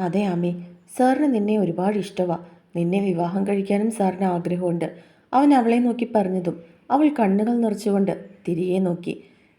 അതെ ആമി സാറിന് നിന്നെ ഒരുപാട് ഇഷ്ടമാണ് നിന്നെ വിവാഹം കഴിക്കാനും സാറിന് ആഗ്രഹമുണ്ട്. അവൻ അവളെ നോക്കി പറഞ്ഞതും അവൾ കണ്ണുകൾ നിറച്ചുകൊണ്ട് തിരികെ നോക്കി.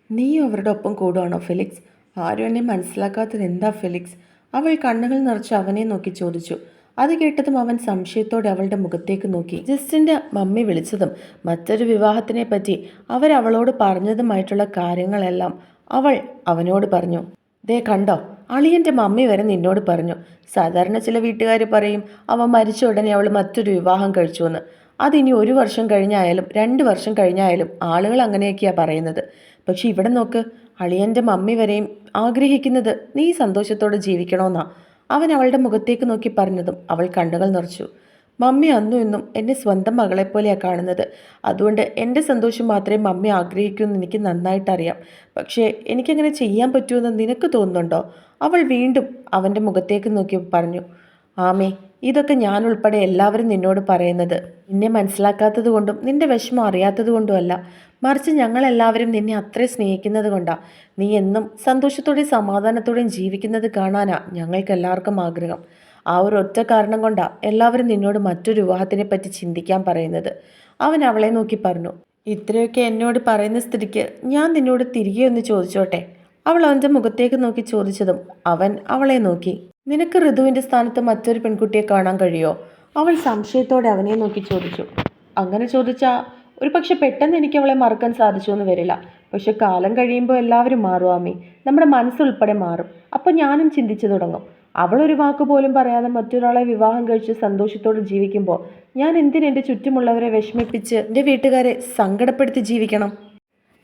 നീ അവരുടെ ഒപ്പം കൂടുവാണോ ഫെലിക്സ്? ആരും എന്നെ മനസ്സിലാക്കാത്തത് എന്താ ഫെലിക്സ്? അവൾ കണ്ണുകൾ നിറച്ച് അവനെ നോക്കി ചോദിച്ചു. അത് കേട്ടതും അവൻ സംശയത്തോടെ അവളുടെ മുഖത്തേക്ക് നോക്കി. ജസ്റ്റിന്റെ മമ്മി വിളിച്ചതും മറ്റൊരു വിവാഹത്തിനെ പറ്റി അവരവളോട് പറഞ്ഞതുമായിട്ടുള്ള കാര്യങ്ങളെല്ലാം അവൾ അവനോട് പറഞ്ഞു. ദേ കണ്ടോ? അളിയന്റെ മമ്മി വരെ നിന്നോട് പറഞ്ഞു സാധാരണ ചില വീട്ടുകാർ പറയും അവൻ മരിച്ച ഉടനെ അവൾ മറ്റൊരു വിവാഹം കഴിച്ചു എന്ന്. അതിനി ഒരു വർഷം കഴിഞ്ഞായാലും രണ്ട് വർഷം കഴിഞ്ഞായാലും ആളുകൾ അങ്ങനെയൊക്കെയാണ് പറയുന്നത്. പക്ഷെ ഇവിടെ നോക്ക് അളിയന്റെ മമ്മി വരെയും ആഗ്രഹിക്കുന്നത് നീ സന്തോഷത്തോടെ ജീവിക്കണമെന്നാ അവൻ അവളുടെ മുഖത്തേക്ക് നോക്കി പറഞ്ഞതും അവൾ കണ്ണുകൾ നിറച്ചു. മമ്മി അന്നും ഇന്നും എന്നെ സ്വന്തം മകളെപ്പോലെയാണ് കാണുന്നത്. അതുകൊണ്ട് എന്റെ സന്തോഷം മാത്രമേ മമ്മി ആഗ്രഹിക്കൂ എന്ന് എനിക്ക് നന്നായിട്ടറിയാം. പക്ഷേ എനിക്കങ്ങനെ ചെയ്യാൻ പറ്റുമെന്ന് നിനക്ക് തോന്നുന്നുണ്ടോ? അവൾ വീണ്ടും അവന്റെ മുഖത്തേക്ക് നോക്കി പറഞ്ഞു ആമേ ഇതൊക്കെ ഞാൻ ഉൾപ്പെടെ എല്ലാവരും നിന്നോട് പറയുന്നത്. നിന്നെ മനസ്സിലാക്കാത്തത് കൊണ്ടും നിന്റെ വിഷമം അറിയാത്തത് മറിച്ച് ഞങ്ങളെല്ലാവരും നിന്നെ അത്രേ സ്നേഹിക്കുന്നത് കൊണ്ടാണ് നീ എന്നും സന്തോഷത്തോടെയും സമാധാനത്തോടെയും ജീവിക്കുന്നത് കാണാനാ ഞങ്ങൾക്കെല്ലാവർക്കും ആഗ്രഹം. ആ ഒരു ഒറ്റ കാരണം കൊണ്ടാ എല്ലാവരും നിന്നോട് മറ്റൊരു വിവാഹത്തിനെ പറ്റി ചിന്തിക്കാൻ പറയുന്നത്. അവൻ അവളെ നോക്കി പറഞ്ഞു ഇത്രയൊക്കെ എന്നോട് പറയുന്ന സ്ഥിതിക്ക് ഞാൻ നിന്നോട് തിരികെ ഒന്ന് ചോദിച്ചോട്ടെ? അവൾ അവന്റെ മുഖത്തേക്ക് നോക്കി ചോദിച്ചതും അവൻ അവളെ നോക്കി. നിനക്ക് ഋതുവിന്റെ സ്ഥാനത്ത് മറ്റൊരു പെൺകുട്ടിയെ കാണാൻ കഴിയോ? അവൾ സംശയത്തോടെ അവനെ നോക്കി ചോദിച്ചു. അങ്ങനെ ചോദിച്ചാൽ ഒരു പക്ഷെ പെട്ടെന്ന് എനിക്ക് അവളെ മറക്കാൻ സാധിച്ചു എന്ന് വരില്ല. പക്ഷെ കാലം കഴിയുമ്പോൾ എല്ലാവരും മാറും ആമി. നമ്മുടെ മനസ്സുൾപ്പെടെ മാറും. അപ്പോൾ ഞാനും ചിന്തിച്ചു തുടങ്ങും. അവൾ ഒരു വാക്ക് പോലും പറയാതെ മറ്റൊരാളെ വിവാഹം കഴിച്ച് സന്തോഷത്തോടെ ജീവിക്കുമ്പോൾ ഞാൻ എന്തിനു എന്റെ ചുറ്റുമുള്ളവരെ വിഷമിപ്പിച്ച് എന്റെ വീട്ടുകാരെ സങ്കടപ്പെടുത്തി ജീവിക്കണം?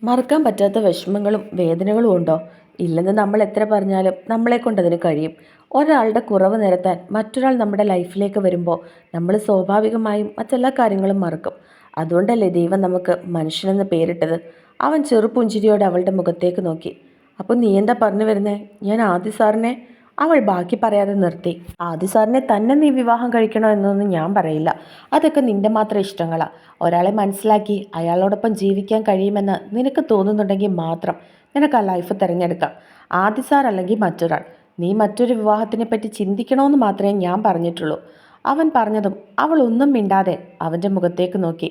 മറക്കാൻ പറ്റാത്ത വിഷമങ്ങളും വേദനകളും ഉണ്ടോ? ഇല്ലെന്ന് നമ്മൾ എത്ര പറഞ്ഞാലും നമ്മളെ കൊണ്ടതിന് കഴിയും. ഒരാളുടെ കുറവ് നിരത്താൻ മറ്റൊരാൾ നമ്മുടെ ലൈഫിലേക്ക് വരുമ്പോൾ നമ്മൾ സ്വാഭാവികമായും മറ്റെല്ലാ കാര്യങ്ങളും മറക്കും. അതുകൊണ്ടല്ലേ ദൈവം നമുക്ക് മനുഷ്യനെന്ന് പേരിട്ടത്? അവൻ ചെറുപുഞ്ചിരിയോടെ അവളുടെ മുഖത്തേക്ക് നോക്കി. അപ്പോൾ നീ എന്താ പറഞ്ഞു വരുന്നേ? ഞാൻ ആദ്യ സാറിനെ അവൾ ബാക്കി പറയാതെ നിർത്തി. ആദ്യ സാറിനെ തന്നെ നീ വിവാഹം കഴിക്കണോ എന്നൊന്നും ഞാൻ പറയില്ല. അതൊക്കെ നിന്റെ മാത്രം ഇഷ്ടങ്ങളാണ് ഒരാളെ മനസ്സിലാക്കി അയാളോടൊപ്പം ജീവിക്കാൻ കഴിയുമെന്ന് നിനക്ക് തോന്നുന്നുണ്ടെങ്കിൽ മാത്രം നിനക്ക് ആ ലൈഫ് തിരഞ്ഞെടുക്കാം. ആദ്യ സാർ അല്ലെങ്കിൽ മറ്റൊരാൾ. നീ മറ്റൊരു വിവാഹത്തിനെ പറ്റി ചിന്തിക്കണമെന്ന് മാത്രമേ ഞാൻ പറഞ്ഞിട്ടുള്ളൂ. അവൻ പറഞ്ഞതും അവൾ ഒന്നും മിണ്ടാതെ അവന്റെ മുഖത്തേക്ക് നോക്കി.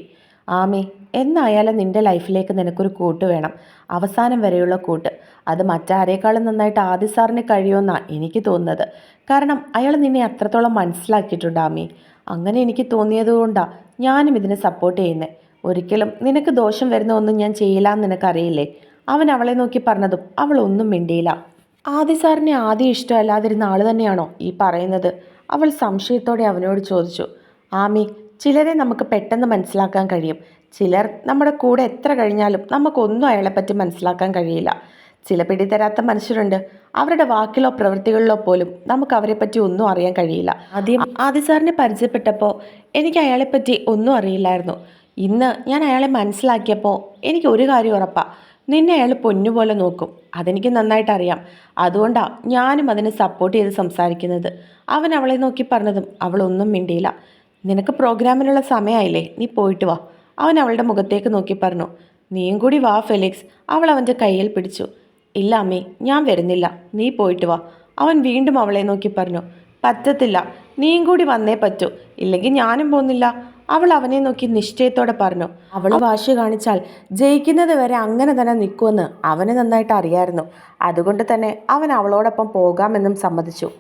ആമി എന്നായാലും നിന്റെ ലൈഫിലേക്ക് നിനക്കൊരു കൂട്ട് വേണം. അവസാനം വരെയുള്ള കൂട്ട്. അത് മറ്റാരേക്കാളും നന്നായിട്ട് ആദി സാറിന് കഴിയുമെന്നാണ് എനിക്ക് തോന്നുന്നത്. കാരണം അയാൾ നിന്നെ അത്രത്തോളം മനസ്സിലാക്കിയിട്ടുണ്ട് ആമി. അങ്ങനെ എനിക്ക് തോന്നിയതുകൊണ്ടാണ് ഞാനും ഇതിനെ സപ്പോർട്ട് ചെയ്യുന്നത് ഒരിക്കലും നിനക്ക് ദോഷം വരുന്ന ഒന്നും ഞാൻ ചെയ്യില്ല എന്ന് നിനക്കറിയില്ലേ? അവൻ അവളെ നോക്കി പറഞ്ഞതും അവൾ ഒന്നും മിണ്ടിയില്ല. ആദി സാറിനെ ആദ്യം ഇഷ്ടമല്ലാതിരുന്ന ആൾ തന്നെയാണോ ഈ പറയുന്നത്? അവൾ സംശയത്തോടെ അവനോട് ചോദിച്ചു. ആമി ചിലരെ നമുക്ക് പെട്ടെന്ന് മനസ്സിലാക്കാൻ കഴിയും. ചിലർ നമ്മുടെ കൂടെ എത്ര കഴിഞ്ഞാലും നമുക്കൊന്നും അയാളെപ്പറ്റി മനസ്സിലാക്കാൻ കഴിയില്ല. ചില പിടിതരാത്ത മനുഷ്യരുണ്ട്. അവരുടെ വാക്കിലോ പ്രവൃത്തികളിലോ പോലും നമുക്ക് അവരെപ്പറ്റി ഒന്നും അറിയാൻ കഴിയില്ല. ആദ്യം ആദ്യ സാറിനെ പരിചയപ്പെട്ടപ്പോൾ എനിക്ക് അയാളെപ്പറ്റി ഒന്നും അറിയില്ലായിരുന്നു. ഇന്ന് ഞാൻ അയാളെ മനസ്സിലാക്കിയപ്പോൾ എനിക്ക് ഒരു കാര്യം ഉറപ്പാണ് നിന്നെ അയാൾ പൊന്നുപോലെ നോക്കും. അതെനിക്ക് നന്നായിട്ട് അറിയാം. അതുകൊണ്ടാണ് ഞാനും അതിനെ സപ്പോർട്ട് ചെയ്ത് സംസാരിക്കുന്നത്. അവൻ അവളെ നോക്കി പറഞ്ഞതും അവളൊന്നും മിണ്ടിയില്ല. നിനക്ക് പ്രോഗ്രാമിനുള്ള സമയമായില്ലേ നീ പോയിട്ട് വാ. അവൻ അവളുടെ മുഖത്തേക്ക് നോക്കി പറഞ്ഞു. നീയും കൂടി വാ ഫെലിക്സ്. അവൾ അവന്റെ കയ്യിൽ പിടിച്ചു. ഇല്ല അമ്മേ ഞാൻ വരുന്നില്ല. നീ പോയിട്ട് വാ. അവൻ വീണ്ടും അവളെ നോക്കി പറഞ്ഞു. പറ്റത്തില്ല. നീയും കൂടി വന്നേ പറ്റൂ. ഇല്ലെങ്കിൽ ഞാനും പോകുന്നില്ല. അവൾ അവനെ നോക്കി നിശ്ചയത്തോടെ പറഞ്ഞു. അവൾ വാശി കാണിച്ചാൽ ജയിക്കുന്നത് വരെ അങ്ങനെ തന്നെ നിൽക്കുമെന്ന് അവന് നന്നായിട്ട് അറിയായിരുന്നു. അതുകൊണ്ട് തന്നെ അവൻ അവളോടൊപ്പം പോകാമെന്നും സമ്മതിച്ചു.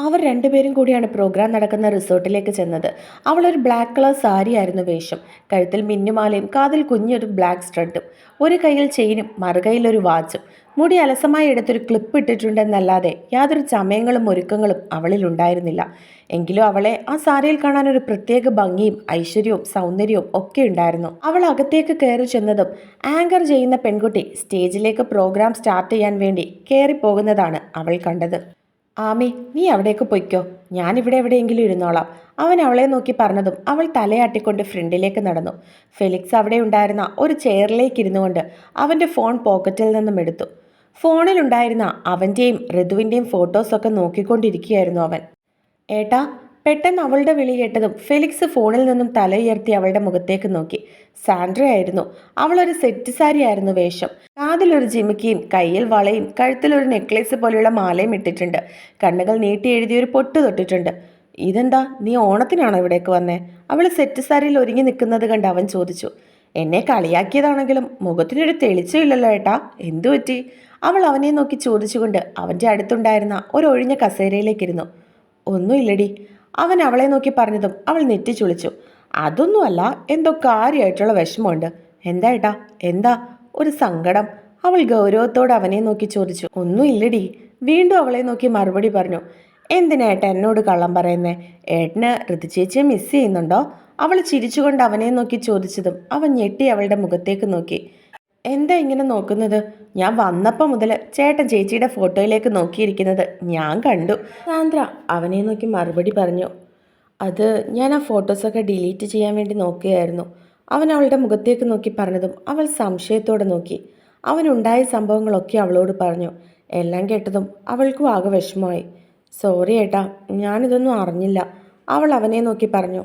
അവർ രണ്ടുപേരും കൂടിയാണ് പ്രോഗ്രാം നടക്കുന്ന റിസോർട്ടിലേക്ക് ചെന്നത്. അവളൊരു ബ്ലാക്ക് കളർ സാരി ആയിരുന്നു വേഷം. കഴുത്തിൽ മിന്നുമാലയും കാതിൽ കുഞ്ഞൊരു ബ്ലാക്ക് സ്റ്റഡും ഒരു കയ്യിൽ ചെയിനും മറുകൈയിൽ ഒരു വാച്ചും മുടി അലസമായി എടുത്തൊരു ക്ലിപ്പ് ഇട്ടിട്ടുണ്ടെന്നല്ലാതെ യാതൊരു ചമയങ്ങളും ഒരുക്കങ്ങളും അവളിൽ ഉണ്ടായിരുന്നില്ല. എങ്കിലും അവളെ ആ സാരിയിൽ കാണാൻ ഒരു പ്രത്യേക ഭംഗിയും ഐശ്വര്യവും സൗന്ദര്യവും ഒക്കെ ഉണ്ടായിരുന്നു. അവൾ അകത്തേക്ക് കയറി ചെന്നതും ആങ്കർ ചെയ്യുന്ന പെൺകുട്ടി സ്റ്റേജിലേക്ക് പ്രോഗ്രാം സ്റ്റാർട്ട് ചെയ്യാൻ വേണ്ടി കയറി പോകുന്നതാണ് അവൾ കണ്ടത്. ആമി നീ അവിടേക്ക് പൊയ്ക്കോ. ഞാനിവിടെ എവിടെയെങ്കിലും ഇരുന്നോളാം. അവൻ അവളെ നോക്കി പറഞ്ഞതും അവൾ തലയാട്ടിക്കൊണ്ട് ഫ്രണ്ടിലേക്ക് നടന്നു. ഫെലിക്സ് അവിടെ ഉണ്ടായിരുന്ന ഒരു ചെയറിലേക്ക് ഇരുന്നുകൊണ്ട് അവന്റെ ഫോൺ പോക്കറ്റിൽ നിന്നും എടുത്തു. ഫോണിലുണ്ടായിരുന്ന അവന്റെയും ഋതുവിന്റെയും ഫോട്ടോസൊക്കെ നോക്കിക്കൊണ്ടിരിക്കുകയായിരുന്നു അവൻ. ഏട്ടാ പെട്ടെന്ന് അവളുടെ വിളി കേട്ടതും ഫെലിക്സ് ഫോണിൽ നിന്നും തല ഉയർത്തി അവളുടെ മുഖത്തേക്ക് നോക്കി. സാൻഡ്ര ആയിരുന്നു അവളൊരു സെറ്റ് സാരിയായിരുന്നു വേഷം. കാതിലൊരു ജിമിക്കിയും കയ്യിൽ വളയും കഴുത്തിലൊരു നെക്ലേസ് പോലെയുള്ള മാലയും ഇട്ടിട്ടുണ്ട്. കണ്ണുകൾ നീട്ടി എഴുതിയൊരു പൊട്ട് തൊട്ടിട്ടുണ്ട്. ഇതെന്താ? നീ ഓണത്തിനാണോ ഇവിടേക്ക് വന്നേ? അവൾ സെറ്റ് സാരിയിൽ ഒരുങ്ങി നിൽക്കുന്നത് കണ്ട് അവൻ ചോദിച്ചു. എന്നെ കളിയാക്കിയതാണെങ്കിലും മുഖത്തിനൊരു തെളിച്ചമില്ലല്ലോ ഏട്ടാ. എന്തു പറ്റി? അവൾ അവനെ നോക്കി ചോദിച്ചുകൊണ്ട് അവന്റെ അടുത്തുണ്ടായിരുന്ന ഒരു ഒഴിഞ്ഞ കസേരയിലേക്കിരുന്നു. ഒന്നുമില്ലടി. അവൻ അവളെ നോക്കി പറഞ്ഞതും അവൾ നെറ്റി ചുളിച്ചു അതൊന്നുമല്ല എന്തോ കാര്യമായിട്ടുള്ള വിഷമമുണ്ട്. എന്താ ഏട്ടാ? എന്താ? ഒരു സങ്കടം. അവൾ ഗൗരവത്തോടെ അവനെ നോക്കി ചോദിച്ചു. ഒന്നുമില്ലടി. വീണ്ടും അവളെ നോക്കി മറുപടി പറഞ്ഞു. എന്തിനാ ഏട്ട എന്നോട് കള്ളം പറയുന്നേ? ഏട്ടന് ഋതുചേച്ചിയെ മിസ് ചെയ്യുന്നുണ്ടോ? അവൾ ചിരിച്ചുകൊണ്ട് അവനെ നോക്കി ചോദിച്ചതും അവൻ ഞെട്ടി അവളുടെ മുഖത്തേക്ക് നോക്കി. എന്താ ഇങ്ങനെ നോക്കുന്നത്? ഞാൻ വന്നപ്പോൾ മുതൽ ചേട്ടൻ ചേച്ചിയുടെ ഫോട്ടോയിലേക്ക് നോക്കിയിരിക്കുന്നത് ഞാൻ കണ്ടു. സാന്ദ്ര അവനെ നോക്കി മറുപടി പറഞ്ഞു. അത് ഞാൻ ആ ഫോട്ടോസൊക്കെ ഡിലീറ്റ് ചെയ്യാൻ വേണ്ടി നോക്കുകയായിരുന്നു. അവൻ അവളുടെ മുഖത്തേക്ക് നോക്കി പറഞ്ഞതും അവൾ സംശയത്തോടെ നോക്കി. അവനുണ്ടായ സംഭവങ്ങളൊക്കെ അവളോട് പറഞ്ഞു. എല്ലാം കേട്ടതും അവൾക്കും ആകെ വിഷമമായി. സോറി ഏട്ടാ ഞാനിതൊന്നും അറിഞ്ഞില്ല. അവൾ അവനെ നോക്കി പറഞ്ഞു.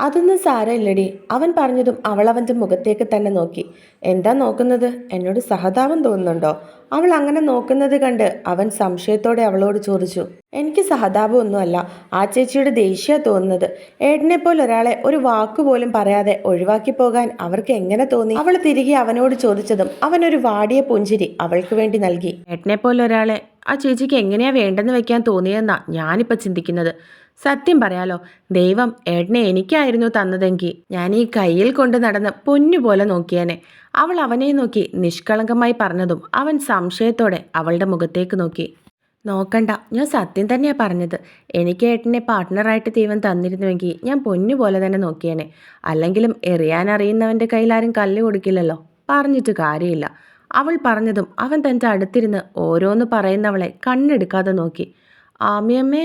അതൊന്നും സാരമില്ലടി. അവൻ പറഞ്ഞതും അവൾ അവന്റെ മുഖത്തേക്ക് തന്നെ നോക്കി. എന്താ നോക്കുന്നത്? എന്നോട് സഹതാപം തോന്നുന്നുണ്ടോ? അവൾ അങ്ങനെ നോക്കുന്നത് കണ്ട് അവൻ സംശയത്തോടെ അവളോട് ചോദിച്ചു. എനിക്ക് സഹതാപമൊന്നുമല്ല. ആ ചേച്ചിയുടെ ദേഷ്യ തോന്നുന്നത്. ഏട്ടനെപ്പോലെ ഒരാളെ ഒരു വാക്കുപോലും പറയാതെ ഒഴിവാക്കി പോകാൻ അവർക്ക് എങ്ങനെ തോന്നി? അവൾ തിരികെ അവനോട് ചോദിച്ചതും അവൻ ഒരു വാടിയ പുഞ്ചിരി അവൾക്ക് വേണ്ടി നൽകി. ഏട്ടനെ പോലെ ഒരാളെ ആ ചേച്ചിക്ക് എങ്ങനെയാ വേണ്ടെന്ന് വെക്കാൻ തോന്നിയെന്നാ ഞാനിപ്പോൾ ചിന്തിക്കുന്നത്. സത്യം പറയാലോ ദൈവം ഏട്ടനെ എനിക്കായിരുന്നു തന്നതെങ്കിൽ ഞാൻ ഈ കയ്യിൽ കൊണ്ട് നടന്ന് പൊന്നുപോലെ നോക്കിയേനെ. അവൾ അവനെ നോക്കി നിഷ്കളങ്കമായി പറഞ്ഞതും അവൻ സംശയത്തോടെ അവളുടെ മുഖത്തേക്ക് നോക്കി. നോക്കണ്ട ഞാൻ സത്യം തന്നെയാ പറഞ്ഞത്. എനിക്ക് ഏട്ടനെ പാർട്ട്ണറായിട്ട് ദൈവം തന്നിരുന്നുവെങ്കിൽ ഞാൻ പൊന്നുപോലെ തന്നെ നോക്കിയേനെ. അല്ലെങ്കിലും എറിയാൻ അറിയുന്നവന്റെ കയ്യിലാരും കല്ല് കൊടുക്കില്ലല്ലോ. പറഞ്ഞിട്ട് കാര്യമില്ല. അവൾ പറഞ്ഞതും അവൻ തന്റെ അടുത്തിരുന്ന് ഓരോന്ന് പറയുന്നവളെ കണ്ണെടുക്കാതെ നോക്കി. ആമിയമ്മേ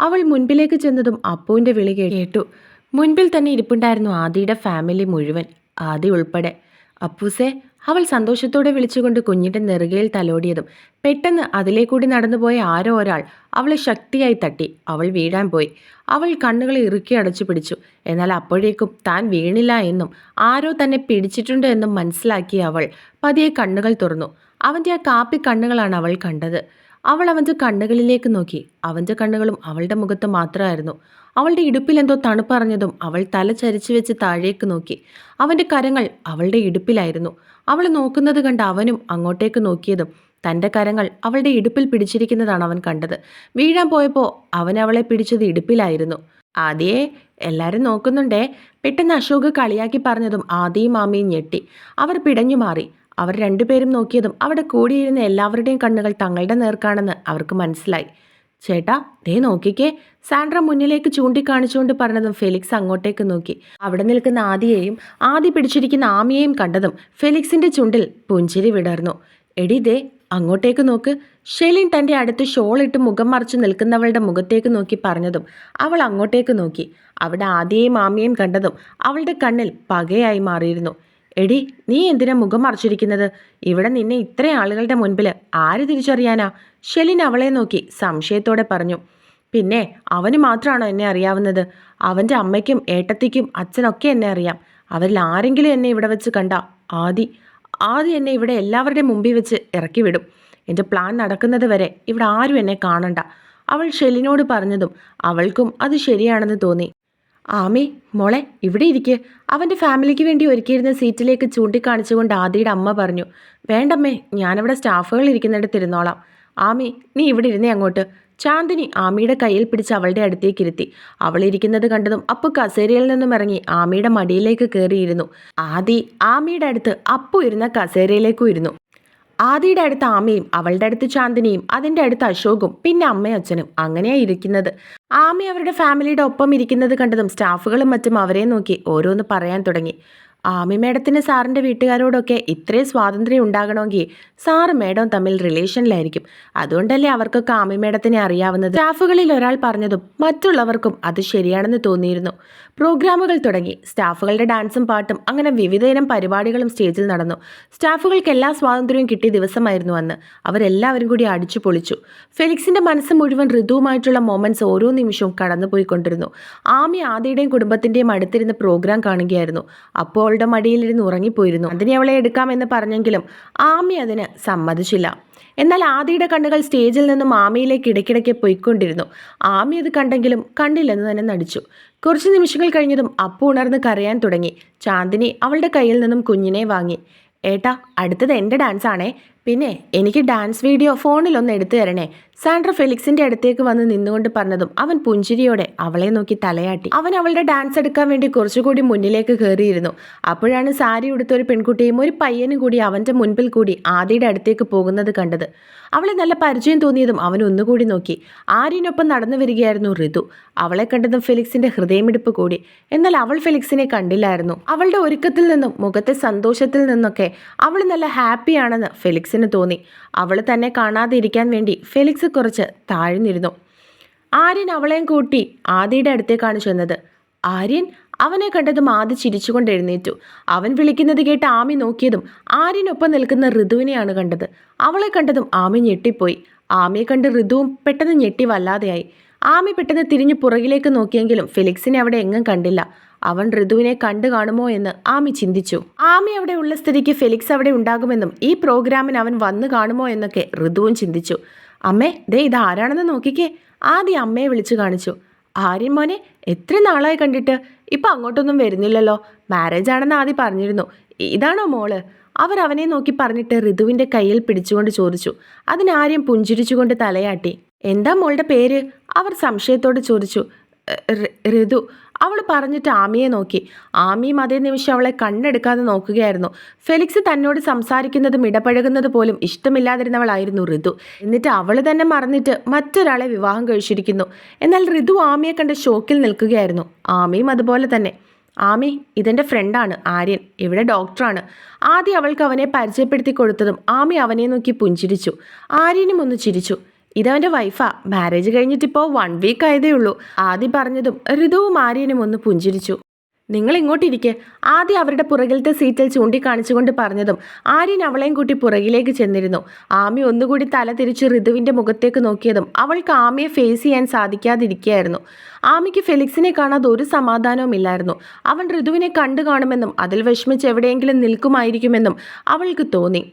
അവൾ മുൻപിലേക്ക് ചെന്നതും അപ്പുവിന്റെ വിളി കേട്ടു. മുൻപിൽ തന്നെ ഇരിപ്പുണ്ടായിരുന്നു ആദിയുടെ ഫാമിലി മുഴുവൻ ആദി ഉൾപ്പെടെ. അപ്പൂസെ അവൾ സന്തോഷത്തോടെ വിളിച്ചുകൊണ്ട് കുഞ്ഞിന്റെ നെറുകയിൽ തലോടിയതും പെട്ടെന്ന് അതിലേക്കൂടി നടന്നുപോയ ആരോ ഒരാൾ അവളെ ശക്തിയായി തട്ടി അവൾ വീഴാൻ പോയി. അവൾ കണ്ണുകൾ ഇറുക്കി അടച്ചു പിടിച്ചു. എന്നാൽ അപ്പോഴേക്കും താൻ വീണില്ല എന്നും ആരോ തന്നെ പിടിച്ചിട്ടുണ്ട് എന്നും മനസ്സിലാക്കിയ അവൾ പതിയെ കണ്ണുകൾ തുറന്നു. അവന്റെ ആ കാപ്പി കണ്ണുകളാണ് അവൾ കണ്ടത്. അവൾ അവന്റെ കണ്ണുകളിലേക്ക് നോക്കി. അവന്റെ കണ്ണുകളും അവളുടെ മുഖത്ത് മാത്രമായിരുന്നു. അവളുടെ ഇടുപ്പിൽ എന്തോ തണുപ്പറഞ്ഞതും അവൾ തല ചരിച്ചു വെച്ച് താഴേക്ക് നോക്കി. അവന്റെ കരങ്ങൾ അവളുടെ ഇടുപ്പിലായിരുന്നു. അവൾ നോക്കുന്നത് കണ്ട് അവനും അങ്ങോട്ടേക്ക് നോക്കിയതും തന്റെ കരങ്ങൾ അവളുടെ ഇടുപ്പിൽ പിടിച്ചിരിക്കുന്നതാണ് അവൻ കണ്ടത്. വീഴാൻ പോയപ്പോൾ അവൻ അവളെ പിടിച്ചത് ഇടുപ്പിലായിരുന്നു. ആദ്യേ എല്ലാവരും നോക്കുന്നുണ്ടേ? പെട്ടെന്ന് അശോക് കളിയാക്കി പറഞ്ഞതും ആദിയും മാമിയും ഞെട്ടി. അവർ പിടഞ്ഞു മാറി. അവർ രണ്ടുപേരും നോക്കിയതും അവിടെ കൂടിയിരുന്ന എല്ലാവരുടെയും കണ്ണുകൾ തങ്ങളുടെ നേർക്കാണെന്ന് അവർക്ക് മനസ്സിലായി. ചേട്ടാ ദേ നോക്കിക്കേ. സാൻഡ്ര മുന്നിലേക്ക് ചൂണ്ടിക്കാണിച്ചുകൊണ്ട് പറഞ്ഞതും ഫെലിക്സ് അങ്ങോട്ടേക്ക് നോക്കി. അവിടെ നിൽക്കുന്ന ആദിയെയും ആദി പിടിച്ചിരിക്കുന്ന ആമിയെയും കണ്ടതും ഫെലിക്സിന്റെ ചുണ്ടിൽ പുഞ്ചിരി വിടർന്നു. എടി ദേ അങ്ങോട്ടേക്ക് നോക്ക്. ഷെലിൻ തന്റെ അടുത്ത് ഷോളിട്ട് മുഖം മറിച്ച് നിൽക്കുന്നവളുടെ മുഖത്തേക്ക് നോക്കി പറഞ്ഞതും അവൾ അങ്ങോട്ടേക്ക് നോക്കി. അവിടെ ആദിയെയും ആമിയെയും കണ്ടതും അവളുടെ കണ്ണിൽ പകയായി മാറിയിരുന്നു. എടി നീ എന്തിനാ മുഖം മറച്ചിരിക്കുന്നത്? ഇവിടെ നിന്നെ ഇത്ര ആളുകളുടെ മുൻപിൽ ആര് തിരിച്ചറിയാനാ? ഷെലിൻ അവളെ നോക്കി സംശയത്തോടെ പറഞ്ഞു. പിന്നെ അവന് മാത്രമാണോ എന്നെ അറിയാവുന്നത്? അവന്റെ അമ്മയ്ക്കും ഏട്ടത്തിക്കും അച്ഛനൊക്കെ എന്നെ അറിയാം. അവരിൽ ആരെങ്കിലും എന്നെ ഇവിടെ വെച്ച് കണ്ട ആദി ആദി എന്നെ ഇവിടെ എല്ലാവരുടെയും മുമ്പിൽ വെച്ച് ഇറക്കി വിടും എന്റെ പ്ലാൻ നടക്കുന്നത് വരെ ഇവിടെ ആരും എന്നെ കാണണ്ട. അവൾ ഷെലിനോട് പറഞ്ഞതും അവൾക്കും അത് ശരിയാണെന്ന് തോന്നി. ആമി മോളെ ഇവിടെ ഇരിക്ക്. അവന്റെ ഫാമിലിക്ക് വേണ്ടി ഒരുക്കിയിരുന്ന സീറ്റിലേക്ക് ചൂണ്ടിക്കാണിച്ചുകൊണ്ട് ആദിയുടെ അമ്മ പറഞ്ഞു വേണ്ടമ്മേ ഞാനവിടെ സ്റ്റാഫുകൾ ഇരിക്കുന്നിടത്ത് ഇരുന്നോളാം. ആമി നീ ഇവിടെ ഇരുന്നേ അങ്ങോട്ട്. ചാന്ദിനി ആമിയുടെ കയ്യിൽ പിടിച്ച് അവളുടെ അടുത്തേക്ക് ഇരുത്തി. അവൾ ഇരിക്കുന്നത് കണ്ടതും അപ്പു കസേരയിൽ നിന്നും ഇറങ്ങി ആമിയുടെ മടിയിലേക്ക് കയറിയിരുന്നു ആദി ആമിയുടെ അടുത്ത് അപ്പു ഇരുന്ന കസേരയിലേക്കും ഇരുന്നു. ആദിയുടെ അടുത്ത് ആമയും അവളുടെ അടുത്ത് ചാന്ദിനിയും അതിന്റെ അടുത്ത് അശോകും പിന്നെ അമ്മയും അച്ഛനും അങ്ങനെയാണ് ഇരിക്കുന്നത്. ആമി അവരുടെ ഫാമിലിയുടെ ഒപ്പം ഇരിക്കുന്നത് കണ്ടതും സ്റ്റാഫുകളും മറ്റും അവരെ നോക്കി ഓരോന്ന് പറയാൻ തുടങ്ങി. ആമി മേഡത്തിന് സാറിന്റെ വീട്ടുകാരോടൊക്കെ ഇത്രയും സ്വാതന്ത്ര്യം ഉണ്ടാകണമെങ്കിൽ സാറ് മേഡവും തമ്മിൽ റിലേഷനിലായിരിക്കും. അതുകൊണ്ടല്ലേ അവർക്കൊക്കെ ആമി മേഡത്തിനെ അറിയാവുന്നത്? സ്റ്റാഫുകളിൽ ഒരാൾ പറഞ്ഞതും മറ്റുള്ളവർക്കും അത് ശരിയാണെന്ന് തോന്നിയിരുന്നു. പ്രോഗ്രാമുകൾ തുടങ്ങി. സ്റ്റാഫുകളുടെ ഡാൻസും പാട്ടും അങ്ങനെ വിവിധയിനം പരിപാടികളും സ്റ്റേജിൽ നടന്നു. സ്റ്റാഫുകൾക്ക് എല്ലാ സ്വാതന്ത്ര്യവും കിട്ടിയ ദിവസമായിരുന്നു അന്ന്. അവരെല്ലാവരും കൂടി അടിച്ചു പൊളിച്ചു. ഫെലിക്സിന്റെ മനസ്സ് മുഴുവൻ ഋതുവുമായിട്ടുള്ള മൊമെന്റ്സ് ഓരോ നിമിഷവും കടന്നുപോയിക്കൊണ്ടിരുന്നു. ആമി ആദിയുടെയും കുടുംബത്തിന്റെയും അടുത്തിരുന്ന് പ്രോഗ്രാം കാണുകയായിരുന്നു. അപ്പോൾ മോളുടെ മടിയിലിരുന്ന് ഉറങ്ങിപ്പോയിരുന്നു. അതിനെ അവളെ എടുക്കാമെന്ന് പറഞ്ഞെങ്കിലും ആമി അതിന് സമ്മതിച്ചില്ല. എന്നാൽ ആദിയുടെ കണ്ണുകൾ സ്റ്റേജിൽ നിന്നും മാമിയിലേക്ക് ഇടയ്ക്കിടയ്ക്ക് പോയിക്കൊണ്ടിരുന്നു. ആമി അത് കണ്ടെങ്കിലും കണ്ടില്ലെന്ന് തന്നെ നടിച്ചു. കുറച്ച് നിമിഷങ്ങൾ കഴിഞ്ഞതും അപ്പു ഉണർന്ന് കരയാൻ തുടങ്ങി. ചാന്ദിനി അവളുടെ കയ്യിൽ നിന്നും കുഞ്ഞിനെ വാങ്ങി. ഏട്ടാ അടുത്തത് എന്റെ ഡാൻസ് ആണേ പിന്നെ എനിക്ക് ഡാൻസ് വീഡിയോ ഫോണിലൊന്ന് എടുത്തു തരണേ. സാൻഡ്ര ഫെലിക്സിന്റെ അടുത്തേക്ക് വന്ന് നിന്നുകൊണ്ട് പറഞ്ഞതും അവൻ പുഞ്ചിരിയോടെ അവളെ നോക്കി തലയാട്ടി. അവൻ അവളുടെ ഡാൻസ് എടുക്കാൻ വേണ്ടി കുറച്ചുകൂടി മുന്നിലേക്ക് കയറിയിരുന്നു അപ്പോഴാണ് സാരി ഉടുത്ത ഒരു പെൺകുട്ടിയും ഒരു പയ്യനും കൂടി അവന്റെ മുൻപിൽ കൂടി ആദിയുടെ അടുത്തേക്ക് പോകുന്നത് കണ്ടത്. അവളെ നല്ല പരിചയം തോന്നിയതും അവൻ ഒന്നുകൂടി നോക്കി. ആര്യനൊപ്പം നടന്നു വരികയായിരുന്നു ഋതു അവളെ കണ്ടതും ഫെലിക്സിന്റെ ഹൃദയമിടിപ്പ് കൂടി. എന്നാൽ അവൾ ഫെലിക്സിനെ കണ്ടില്ലായിരുന്നു. അവളുടെ ഒരുക്കത്തിൽ നിന്നും മുഖത്തെ സന്തോഷത്തിൽ നിന്നൊക്കെ അവൾ നല്ല ഹാപ്പിയാണെന്ന് ഫെലിക്സിന് തോന്നി. അവൾ തന്നെ കാണാതിരിക്കാൻ വേണ്ടി ഫെലിക്സ് കുറച്ച് താഴ്ന്നിരുന്നു. ആര്യൻ അവളെയും കൂട്ടി ആദിയുടെ അടുത്തേക്കാണ് ചെന്നത്. ആര്യൻ അവനെ കണ്ടതും ആദി ചിരിച്ചുകൊണ്ട് എഴുന്നേറ്റു. അവൻ വിളിക്കുന്നത് കേട്ട് ആമി നോക്കിയതും ആര്യനൊപ്പം നിൽക്കുന്ന ഋതുവിനെയാണ് കണ്ടത്. അവളെ കണ്ടതും ആമി ഞെട്ടിപ്പോയി. ആമിയെ കണ്ട് ഋതുവും പെട്ടെന്ന് ഞെട്ടി വല്ലാതെയായി. ആമി പെട്ടെന്ന് തിരിഞ്ഞു പുറകിലേക്ക് നോക്കിയെങ്കിലും ഫെലിക്സിനെ അവിടെ എങ്ങും കണ്ടില്ല. അവൻ ഋതുവിനെ കണ്ടു കാണുമോ എന്ന് ആമി ചിന്തിച്ചു. ആമി അവിടെ ഉള്ള സ്ഥിതിക്ക് ഫെലിക്സ് അവിടെ ഉണ്ടാകുമെന്നും ഈ പ്രോഗ്രാമിന് അവൻ വന്നു കാണുമോ എന്നൊക്കെ ഋതുവും ചിന്തിച്ചു. അമ്മേ ദേ ഇത് ആരാണെന്ന് നോക്കിക്കേ. ആദ്യം അമ്മയെ വിളിച്ചു കാണിച്ചു. ആര്യൻ മോനെ എത്ര നാളായി കണ്ടിട്ട്? ഇപ്പം അങ്ങോട്ടൊന്നും വരുന്നില്ലല്ലോ. മാരേജ് ആണെന്ന് ആദ്യം പറഞ്ഞിരുന്നു. ഇതാണോ മോൾ? അവർ അവനെ നോക്കി പറഞ്ഞിട്ട് ഋതുവിന്റെ കയ്യിൽ പിടിച്ചുകൊണ്ട് ചോദിച്ചു. അതിനാര്യം പുഞ്ചിരിച്ചുകൊണ്ട് തലയാട്ടി. എന്താ മോളുടെ പേര്? അവർ സംശയത്തോട് ചോദിച്ചു. "ഋ- ഋതു അവൾ പറഞ്ഞിട്ട് ആമിയെ നോക്കി. ആമിയും അതേ നിമിഷം അവളെ കണ്ണെടുക്കാതെ നോക്കുകയായിരുന്നു. ഫെലിക്സ് തന്നോട് സംസാരിക്കുന്നതും ഇടപഴകുന്നത് പോലും ഇഷ്ടമില്ലാതിരുന്നവളായിരുന്നു ഋതു. എന്നിട്ട് അവൾ തന്നെ മറന്നിട്ട് മറ്റൊരാളെ വിവാഹം കഴിച്ചിരിക്കുന്നു. എന്നാൽ ഋതു ആമിയെ കണ്ട് ഷോക്കിൽ നിൽക്കുകയായിരുന്നു. ആമിയും അതുപോലെ തന്നെ. ആമി ഇതെന്റെ ഫ്രണ്ടാണ് ആര്യൻ. ഇവിടെ ഡോക്ടറാണ്. ആദ്യം അവൾക്ക് അവനെ പരിചയപ്പെടുത്തി കൊടുത്തതും ആമി അവനെ നോക്കി പുഞ്ചിരിച്ചു. ആര്യനും ഒന്ന് ചിരിച്ചു. ഇതവന്റെ വൈഫാ മാരേജ് കഴിഞ്ഞിട്ടിപ്പോൾ വൺ വീക്ക് ആയതേ ഉള്ളൂ. ആദ്യം പറഞ്ഞതും ഋതുവും ആര്യനും ഒന്ന് പുഞ്ചിരിച്ചു. നിങ്ങൾ ഇങ്ങോട്ടിരിക്കെ ആദ്യം അവരുടെ പുറകിലത്തെ സീറ്റിൽ ചൂണ്ടിക്കാണിച്ചുകൊണ്ട് പറഞ്ഞതും ആര്യൻ അവളെയും കൂട്ടി പുറകിലേക്ക് ചെന്നിരുന്നു. ആമി ഒന്നുകൂടി തല തിരിച്ച് ഋതുവിന്റെ മുഖത്തേക്ക് നോക്കിയതും അവൾക്ക് ആമിയെ ഫേസ് ചെയ്യാൻ സാധിക്കാതിരിക്കുകയായിരുന്നു ആമിക്ക് ഫെലിക്സിനെ കാണാതെ ഒരു സമാധാനവും ഇല്ലായിരുന്നു. അവൻ ഋതുവിനെ കണ്ടു കാണുമെന്നും അതിൽ വിഷമിച്ച് എവിടെയെങ്കിലും നിൽക്കുമായിരിക്കുമെന്നും അവൾക്ക് തോന്നി.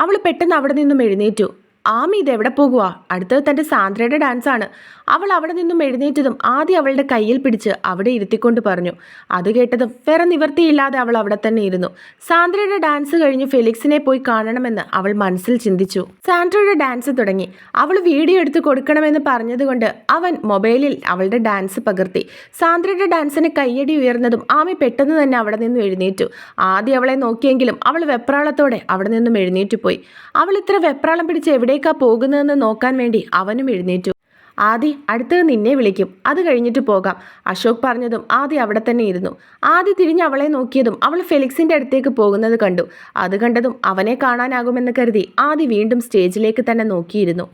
അവൾ പെട്ടെന്ന് അവിടെ നിന്നും എഴുന്നേറ്റു. ആമി ഇത് എവിടെ പോകുക അടുത്തത് തന്റെ സാന്ദ്രയുടെ ഡാൻസാണ് അവൾ അവിടെ നിന്നും എഴുന്നേറ്റതും ആദ്യം അവളുടെ കയ്യിൽ പിടിച്ച് അവിടെ ഇരുത്തിക്കൊണ്ട് പറഞ്ഞു. അത് കേട്ടതും വേറെ നിവർത്തിയില്ലാതെ അവൾ അവിടെ തന്നെ ഇരുന്നു. സാന്ദ്രയുടെ ഡാൻസ് കഴിഞ്ഞ് ഫെലിക്സിനെ പോയി കാണണമെന്ന് അവൾ മനസ്സിൽ ചിന്തിച്ചു. സാന്ദ്രയുടെ ഡാൻസ് തുടങ്ങി. അവൾ വീഡിയോ എടുത്ത് കൊടുക്കണമെന്ന് പറഞ്ഞതുകൊണ്ട് അവൻ മൊബൈലിൽ അവളുടെ ഡാൻസ് പകർത്തി. സാന്ദ്രയുടെ ഡാൻസിന് കയ്യടി ഉയർന്നതും ആമി പെട്ടെന്ന് തന്നെ അവിടെ നിന്നും എഴുന്നേറ്റു. ആദ്യം അവളെ നോക്കിയെങ്കിലും അവൾ വെപ്രാളത്തോടെ അവിടെ നിന്നും എഴുന്നേറ്റു പോയി. അവൾ ഇത്ര വെപ്രാളം പിടിച്ച് എവിടേക്കാ പോകുന്നതെന്ന് നോക്കാൻ വേണ്ടി അവനും എഴുന്നേറ്റു. ആദി അടുത്തത് നിന്നെ വിളിക്കും. അത് കഴിഞ്ഞിട്ട് പോകാം. അശോക് പറഞ്ഞതും ആദി അവിടെ തന്നെ ഇരുന്നു. ആദി തിരിഞ്ഞ് അവളെ നോക്കിയതും അവൾ ഫെലിക്സിന്റെ അടുത്തേക്ക് പോകുന്നത് കണ്ടു. അത് കണ്ടതും അവനെ കാണാനാകുമെന്ന് കരുതി ആദി വീണ്ടും സ്റ്റേജിലേക്ക് തന്നെ നോക്കിയിരുന്നു.